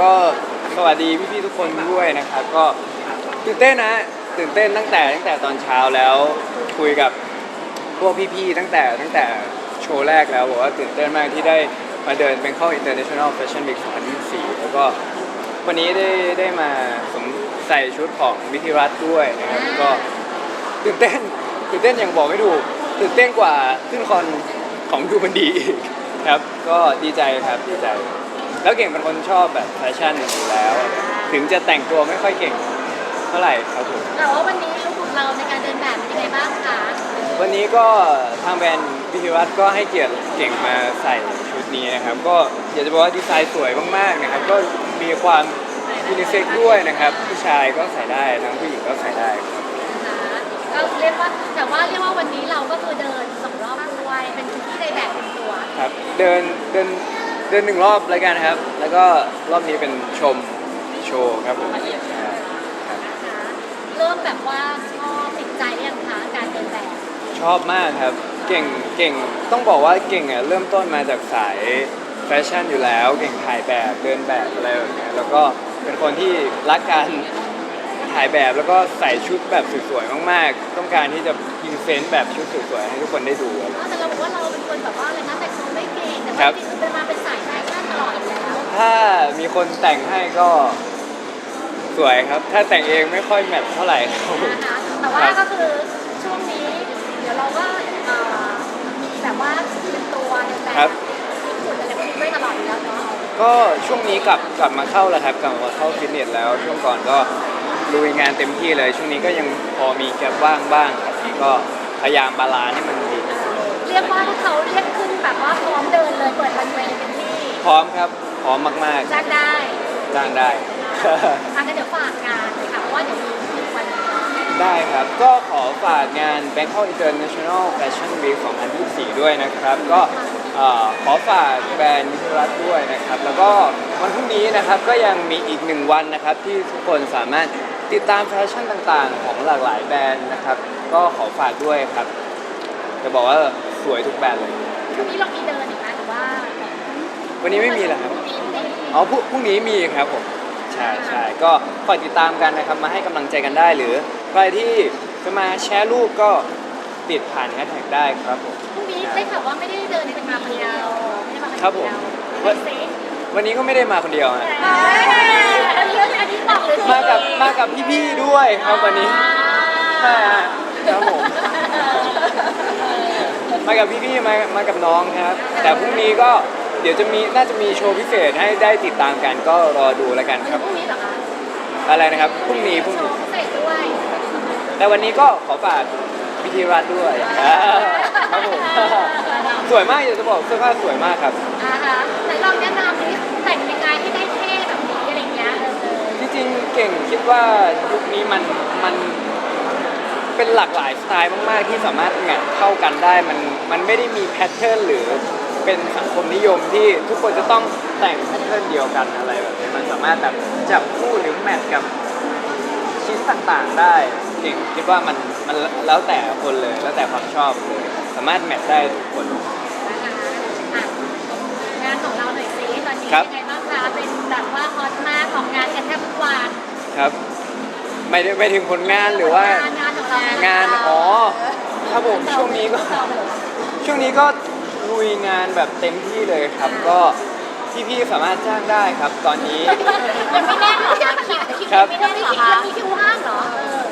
ก็สวัสดีพี่ๆทุกคนด้วยนะครับ ก็ตื่นเต้นนะตื่นเต้นตั้งแต่ตั้งแต่ตอนเช้าแล้วคุยกับพวกพี่ๆตั้งแต่ตั้งแต่โชว์แรกแล้วบอกว่าตื่นเต้นมากที่ได้มาเดินเป็นเข้า International Fashion Week 2024 แล้วก็วันนี้ได้ได้มาสวมใส่ชุดของวิทิรัตน์ด้วยนะครับก็ตื่นเต้นตื่นเต้นอย่างบอกไม่ถูกตื่นเต้นกว่าขึ้นคอนของดูมันดีอีกครับ ก็ดีใจครับดีใจ แล้วเก่งเป็นคนชอบแบบแฟชั่นอยู่แล้ว ถึงจะแต่งตัวไม่ค่อยเก่งเท่าไหร่ครับผมแต่ว่าวันนี้ลุคของเราในการเดินแบบเป็นยังไงบ้างคะวันนี้ก็ทางแบรนด์พิธีวัฒน์ก็ให้เกียรติเก่งมาใส่ชุดนี้นะครับ ก็อยากจะบอกว่าดีไซน์สวยมากๆนะครับ ก็มีความยูนิเซ็กด้วยนะครับ ผู้ชายก็ใส่ได้ทั้งผู้หญิงก็ใส่ได้ครับนะคะก็เรียกว่าแต่ว่าเรียกว่าวันนี้เราก็คือเดินสองรอบด้วยเป็นพื้นที่ในแบบเป็นตัว ครับ เดินเดิน เดินหนึ่งรอบแล้วกันครับ แล้วก็รอบนี้เป็นชมโชว์ครับผมนะคะเริ่มแบบว่าชอบติดใจหรือยังคะการเดินแบบชอบมากครับ เก่งเก่งต้องบอกว่าเก่งอะเริ่มต้นมาจากสายแฟชั่นอยู่แล้ว เก่งถ่ายแบบเดินแบบอะไรแบบเนี้ยแล้วก็เป็นคนที่รักการถ่ายแบบแล้วก็ใส่ชุดแบบสวยๆมากๆ ต้องการที่จะพรีเซนต์แบบชุดสวยๆให้ทุกคนได้ดูอะไร แต่เราบอกว่าเราเป็นคนแบบว่าอะไรนะแต่งตัวไม่เก่งแต่ครัว่าบจริงๆเป็นมาเป็น ถ้ามีคนแต่งให้ก็สวยครับ ถ้าแต่งเองไม่ค่อยแมทเท่าไหร่ครับผม นะคะแต่ว่าก็คือช่วงนี้ เดี๋ยวเราก็เอ่อมีแบบว่าเป็นตัวเดินแบบมีขุดอะไรพวกนี้ด้วยตลอดอยู่แล้วเนาะก็ช่วงนี้กลับกลับมาเข้าแล้วครับกลับมาเข้าฟิตเนสแล้ว ช่วงก่อนก็ลุยงานเต็มที่เลย ช่วงนี้ก็ยังพอมีแกลบว่างบ้างครับก็พยายามบาลานซ์ให้มันดีที่สุดเรียกว่าถ้าเขาเรียกขึ้นแบบว่าพร้อมเดินเลยเปิดรันเวย์เป็นที่ พร้อมครับ พร้อมมากจ้างได้ๆ จ้างได้ทางกันเดี๋ยวฝากงานเลยค่ะ เพราะว่าเดี๋ยวมีอีกวันหนึงเนาะได้ครับ ก็ขอฝากงาน Bangkok International Fashion Week 2024 ด้วยนะครับ ก็เอ่อขอฝากแบรนด์มิตรรัตน์ด้วยนะครับ แล้วก็วันพรุ่งนี้นะครับก็ยังมีอีกหนึ่งวันนะครับ ที่ทุกคนสามารถติดตามแฟชั่นต่างๆ ของหลากหลายแบรนด์นะครับ ก็ขอฝากด้วยครับ จะบอกว่าสวยทุกแบรนด์เลยพรุ่งนี้เรามีเดินอีกไหมหรือ ว่าวันนี้ไม่มีแล้วครับพรุ่งนี้พรุ่งนี้อ๋อพรุ่งพรุ่งนี้มีครับผมใช่ใช่ก็คอยติดตามกันนะครับมาให้กำลังใจกันได้ หรือใครที่จะมาแชร์รูปก็ติดผ่านแฮชแท็กได้ครับผม พรุ่งนี้ได้ข่าวว่าไม่ได้เดินเป็นมาคนเดียวไม่ได้มาคนเดียวครับผมเป็นเซฟวันนี้ก็ไม่ได้มาคนเดียวฮะอันนี้อันนี้บอกเลยมากับมากับพี่ๆด้วยครับวันนี้ใช่ฮะครับผมมากับพี่ๆมามากับน้องครับ แต่พรุ่งนี้ก็เดี๋ยวจะมีน่าจะมีโชว์พิเศษให้ได้ติดตามกันก็รอดูแล้วกันครับ พรุ่งนี้เหรอคะอะไรนะครับพรุ่งนี้พรุ่งโชนี้ ว์พิเศษด้วยแต่วันนี้ก็ขอฝากพิธีรัตน์ด้วยอ่าครับผมสวยมากอยากจะบอกเสื้อผ้าสวยมากครับ อ่าฮะไหนลองแนะนำดิแต่งยังไงให้ได้เท่แบบนี้อะไรเงี้ยเออที่จริงเก่งคิดว่ายุคนี้มันมันเป็นหลากหลายสไตล์มาก ๆ ที่สามารถแมทเข้ากันได้มันมันไม่ได้มีแพทเทิร์นหรือ เป็นสังคมนิยมที่ทุกคนจะต้องแต่งแพทเทิร์นเดียวกันอะไรแบบนี้มันสามารถแบบจับคู่หรือแมทกับชิ้นต่างๆได้เก่งคิดว่ามันมันแล้วแต่คนเลยแล้วแต่ความชอบเลยสามารถแมทได้ทุกคนนะคะอะงานของเราหน่อยสิตอนนี้ครับ ยังไงบ้างคะเป็นแบบว่าฮอตมากของงานกันแทบทุกวันครับ ไม่ได้ไม่ถึงผลงานหรือว่า งานงานของเรางานอ๋อครับผมช่วงนี้ก็ ช่วงนี้ก็ ลุยงานแบบเต็มที่เลยครับ ก็พี่ๆสามารถจ้างได้ครับ ตอนนี้ ยังไม่แน่นเหรอคะคิวคิวครับไม่แน่นเหรอคะมีคิวว่างเหรอเออ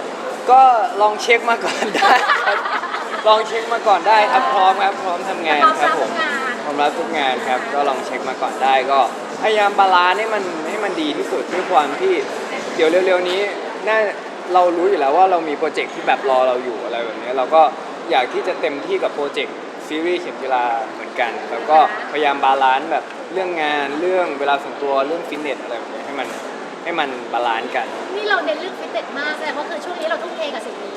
ก็ลองเช็คมาก่อนได้ครับลองเช็คมาก่อนได้ครับพร้อมครับพร้อมทำงานพร้อมครับรับผมงานพร้อมรับทุกงานครับ ก็ลองเช็คมาก่อนได้ก็พยายามบาลานซ์ให้มันให้มันดีที่สุดด้วยความที่ เดี๋ยวเร็วๆนี้น่าเรารู้อยู่แล้วว่าเรามีโปรเจกต์ที่แบบรอเราอยู่อะไรแบบนี้เราก็อยากที่จะเต็มที่กับโปรเจกต์ ซีรีส์เข็มกีฬาเหมือนกัน แล้วก็พยายามบาลานซ์แบบเรื่องงานเรื่องเวลาส่วนตัวเรื่องฟิตเนสอะไรแบบนี้ให้มันให้มันบาลานซ์กัน นี่เราเน้นเรื่องฟิตเนสมากแสดงว่าคือช่วงนี้เราทุ่มเทกับสิ่งนี้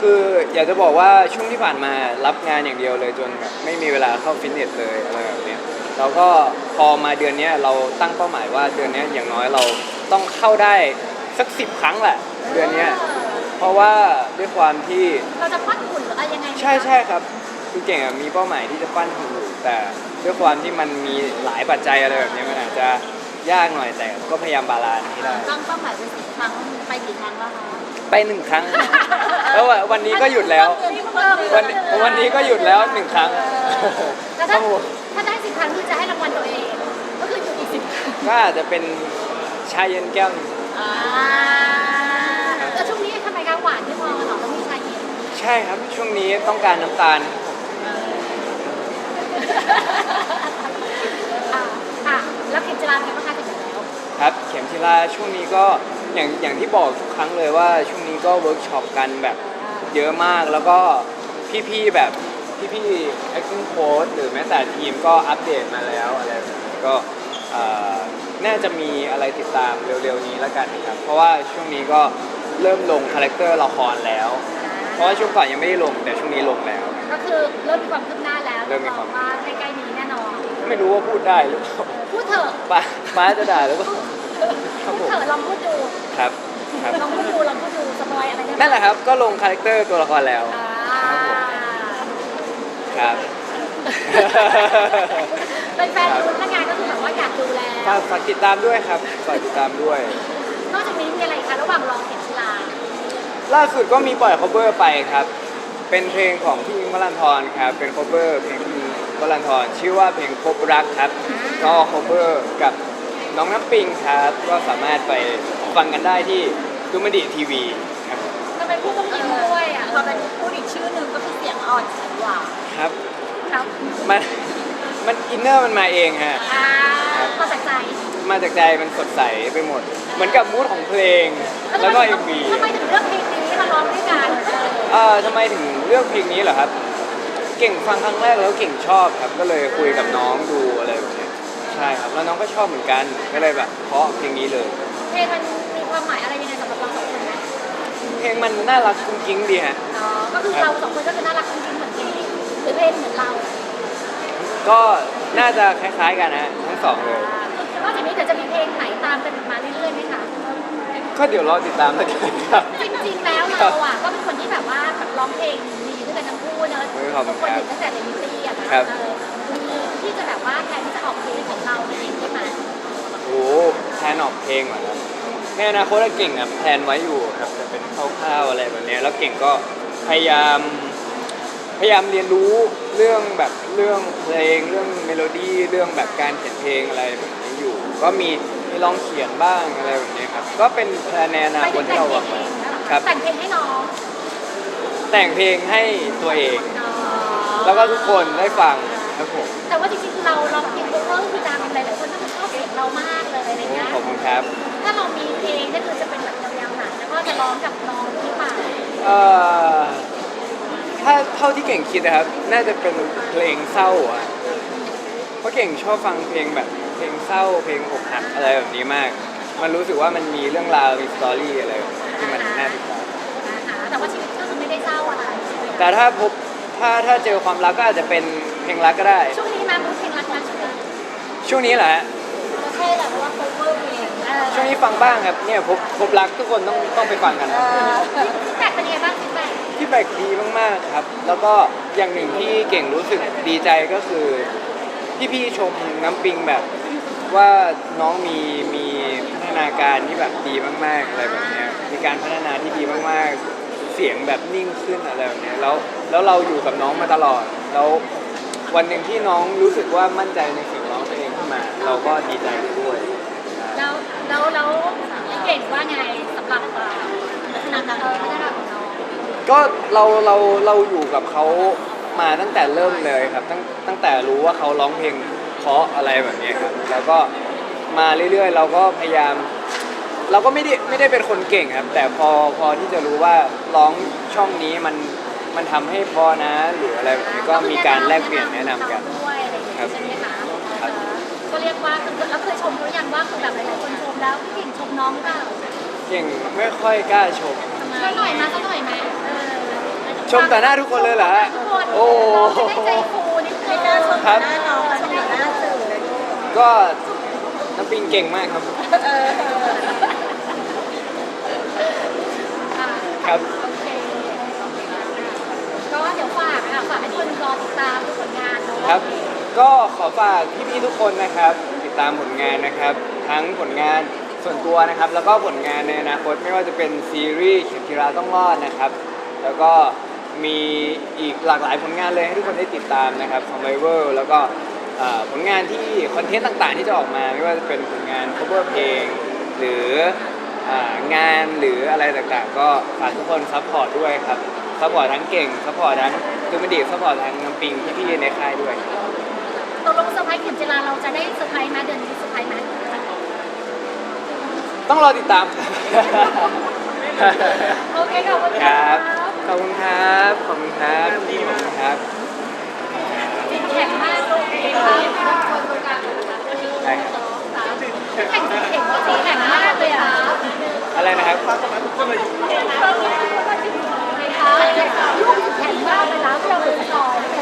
คืออยากจะบอกว่าช่วงที่ผ่านมารับงานอย่างเดียวเลยจนแบบไม่มีเวลาเข้าฟิตเนสเลยอะไรแบบเนี้ยเราก็พอมาเดือนเนี้ยเราตั้งเป้าหมายว่าเดือนเนี้ยอย่างน้อยเราต้องเข้าได้สักสิบครั้งแหละเดือนเนี้ยเพราะว่าด้วยความที่เราจะพัดหุ่นหรืออะไรยังไงไหมคะใช่ใช่ครับ คือเก่งอะมีเป้าหมายที่จะปั้นหุ่นอยู่แต่ด้วยความที่มันมีหลายปัจจัยอะไรแบบเนี้ยมันอาจจะยากหน่อยแต่ก็พยายามบาลานซ์ให้ได้ต้องต้องหมายเป็นสิบครั้งไปกี่ครั้งแล้วคะไปหนึ่งครั้งแล้ววันนี้ก็หยุดแล้ว วันวันนี้ก็หยุดแล้วหนึ่งครั้งแต่ถ้าถ้าได้สิบครั้งที่จะให้รางวัลตัวเอง ก็คือหยุดอีกสิบครั้งก็อาจจะเป็นชาเย็นแก้วหนึ่งอ่าแต่ช่วงนี้ทำไมคะหวานที่มองกันหรอต้องมีชายเย็นใช่ครับช่วงนี้ต้องการน้ำตาล อ่าอะแล้วเข็มจราเป็นไงบ้างคะถึงแล้วครับเข็มทิลาช่วงนี้ก็อย่างอย่างที่บอกทุกครั้งเลยว่าช่วงนี้ก็เวิร์กช็อปกันแบบเยอะมากแล้วก็พี่ๆแบบพี่ๆ acting coach หรือแม้แต่ทีมก็อัปเดตมาแล้วอะไรแบบนี้ก็เอ่อน่าจะมีอะไรติดตามเร็วๆนี้แล้วกันครับเพราะว่าช่วงนี้ก็เริ่มลงคาแรคเตอร์ละครแล้ว เพราะว่าช่วงก่อนยังไม่ได้ลงแต่ช่วงนี้ลงแล้ว ก็คือเริ่มมีความคืบหน้าแล้ว เริ่มมีความว่าใกล้ๆนี้แน่นอน ไม่รู้ว่าพูดได้หรือเปล่าพูดเถอะป้าป้าจะด่าหรือเปล่าครับพูผดมเถอะลองพูดดูครับครับลองพูดดูลองพูดดูสปอยอะไรได้บ้างนั่นแหละครับ ก็ลงคาแรคเตอร์ตัวละครแล้วอ่าครับเป็นแฟนดูแล้วงานก็คือแบบว่าอยากดูแลฝากฝากติดตามด้วยครับฝากติดตามด้วยนอกจากนี้มีอะไรอีกคะระหว่างรอเข็มชิลาล่าสุดก็มีปล่อย cover ไปครับ เป็นเพลงของพี่อิงค์วรันทรครับ เป็น cover เพลงพี่อิงค์วรันทรชื่อว่าเพลงพบรักครับ ก็ cover กับน้องน้ำปิงครับ ก็สามารถไปฟังกันได้ที่ดูมันดีทีวีครับ ก็เป็นผู้ต้องยิ้มด้วยอะพอเป็นพูดอีกชื่อหนึ่งก็คือเสียงอ่อนเสียงหวานครับ ครับมัน มันอินเนอร์มันมาเองฮะ อ่าก็จากใจมาจากใจมันสดใสไปหมด เหมือนกับมูดของเพลง แล้วก็ MV ทำไมถึงเลือกเพลงนี้ มาร้องด้วยกันเอ่อทำไมถึงเลือกเพลงนี้เหรอครับ เก่งฟังครั้งแรกแล้วเก่งชอบครับ ก็เลยคุยกับน้องดูอะไรแบบเนี้ยใช่ครับ แล้วน้องก็ชอบเหมือนกัน ก็เลยแบบเพราะเพลงนี้เลย เพลงมันมีความหมายอะไรยังไงสำหรับเราสองคนไหมเพลงมันน่ารักกุ้งกิ้งดีฮะ อ๋อก็คือเราสองคนก็คือน่ารักจริงๆเหมือนเพลงหรือเพลงเหมือนเราก็น่าจะคล้ายๆกันนะทั้งสองเลยนอกจากนี้เดี๋ยวจะมีเพลงไหนตามกันมาเรื่อยๆไหมคะ ก็เดี๋ยวรอติดตามแล้วกันครับ จริง ๆแล้วเราอะก็เป็นคนที่แบบว่าแบบร้องเพลงดีด้วยกันทั้งคู่เนอะเออขอบคุทุณกคคนรับ เห็นตั้งแต่ในมิตี้อะนะครับ เออมีที่จะแบบว่าแทนที่จะออกเพลงของเราเองใช่ไหมโอ้โหแพลนออกเพลงเหรอครับในอนาคตอะเก่งอะแพลนไว้อยู่ครับแต่เป็นคร่าวๆอะไรแบบเนี้ยแล้วเก่งก็พยายาม พยายามเรียนรู้เรื่องแบบเรื่องเพลง เรื่องเมโลดี้เรื่องแบบการเขียนเพลงอะไรแบบนี้อยู่ ก็มีมีลองเขียนบ้างอะไรแบบนี้ครับก็เป็นแพลนในอนาไปคถึตงที่แต่งเราเพลวางงเอไว้งนะเหรอ ครับ แต่งเพลงให้น้องแต่งเพลงให้ตัวเอง อ๋อแล้วก็ทุกคนได้ฟังครับผมแต่ว่าจริงๆเราเราเพลงโคเวอร์คือดังหลายๆคนก็คือชอบเสียงเรามากเลยอะไรโอ้เงี้ยขอบคุณครับถ้าเรามีเพลงก็คือจะเป็นแบบแนวๆไหนแล้วก็จะร้องกับน้องหรือเปล่าเอ่อถ้าเท่าที่เก่งคิดนะครับ น่าจะเป็นเพลงเศร้าอะเพราะเก่งชอบฟังเพลงแบบเพลงเศร้าเพลงอกหักอะไรแบบนี้มาก มันรู้สึกว่ามันมีเรื่องราวมีสตอรี่อะไรแบบนี้ ที่มันน่าติดตามนะคะแต่ว่าชีวิตก็คือไม่ได้เศร้าอะไรใช่ไหมแต่ถ้าพบถ้าถ้าเจอความรักก็อาจจะเป็นเพลงรักก็ได้ ช่วงนี้มาเป็นเพลงรักนะช่วงนี้ช่วงนี้แหละฮะก็ใช่แหละเพราะว่าโคเวอร์เพลงเออช่วงนี้ฟังบ้างครับเนี่ยพบพบรักทุกคนต้องต้องไปฟังกันเออฟีดแบ็กเป็นยังไงบ้างฟีดแบ็กที่แบกดีมากๆครับ แล้วก็อย่างหนึ่งที่เก่งรู้สึกดีใจก็คือพี่ๆชมน้ำปิงแบบว่าน้องมีมีพัฒนาการที่แบบดีมากๆอะไรแบบเนี้ยมี การพัฒนาที่ดีมากๆ เสียงแบบนิ่งขึ้นอะไรแบบเนี้ยแล้วแล้วเราอยู่กับน้องมาตลอด แล้ววันหนึ่งที่น้องรู้สึกว่ามั่นใจในเสียงร้องตัวเองขึ้นมา เราก็ดีใจด้วย แล้วแล้วแล้วเก่งว่าไงสำหรับอ่าพัฒนาการเออพัฒนาการของน้องก็เราเราเราอยู่กับเขามาตั้งแต่เริ่มเลยครับ ตั้งตั้งแต่รู้ว่าเขาร้องเพลงเพราะอะไรแบบนี้ครับ แล้วก็มาเรื่อยๆ เราก็พยายาม เราก็ไม่ได้ ไม่ได้เป็นคนเก่งครับ แต่พอพอที่จะรู้ว่าร้องช่องนี้มันมันทำให้พอนะหรืออะไรแบบนี้ก็มีการแลกเปลี่ยนแนะนำกัน ด้วยอะไรอย่างเงี้ยครับใช่ไหมคะครับ เออก็เรียกว่าคือแล้วเคยชมเขาหรือยังว่าคือแบบหลายๆคนชมแล้วพี่เก่งชมน้องหรือเปล่าเก่งไม่ค่อยกล้าชมสักหน่อยมาสักหน่อยไหมเออชมต่อหน้าทุกคนเลยเหรอฮะทุกคนโอ้ เราจะได้ใจฟูนิดนึงไม่กล้าชมครับ หน้าน้องชมต่อหน้าสื่อเลยก็น้ำปิงเก่งมากครับ เอออะ ครับโอเคก็เดี๋ยวฝากค่ะฝากให้คนรอติดตามดูผลงานเนาะครับ ก็ขอฝากพี่ๆทุกคนนะครับ ติดตามผลงานนะครับททั้งผลงานส่วนตัวนะครับ แล้วก็ผลงานในอนาคตไม่ว่าจะเป็นซีรีส์เข็มทิราต้องรอดนะครับ แล้วก็มีอีกหลากหลายผลงานเลยให้ทุกคนได้ติดตามนะครับ Survivor แล้วก็เอ่อผลงานที่คอนเทนต์ต่างๆ ที่จะออกมา ไม่ว่าจะเป็นผลงาน cover เพลง หรือ อ่างานหรืออะไรต่างๆ ก็ฝากทุกคนซัพพอร์ตด้วยครับซัพพอร์ตทั้งเก่งซัพพอร์ตทั้งตูมดีซัพพอร์ตทั้งน้ำปิงพี่ๆในค่ายด้วยตกลงเซอร์ไพรส์เข็มจิราเราจะได้เซอร์ไพรส์ไหมาเดือนนี้เซอร์ไพรส์ไหมต้องรอติดตามครับโอเคขอบคุณคครัรับบขอบคุณครับขอบคุณครับพี่ขอบคุณครับจิตแข็งมากลูกเองครับคนตรงกลางเลยนะคะได้ครับ แข็งแข็งสีแข็งมากเลยอะ อะไรนะครับลูกแข็งมากเลยนะที่เราเป็นซอยแข็ง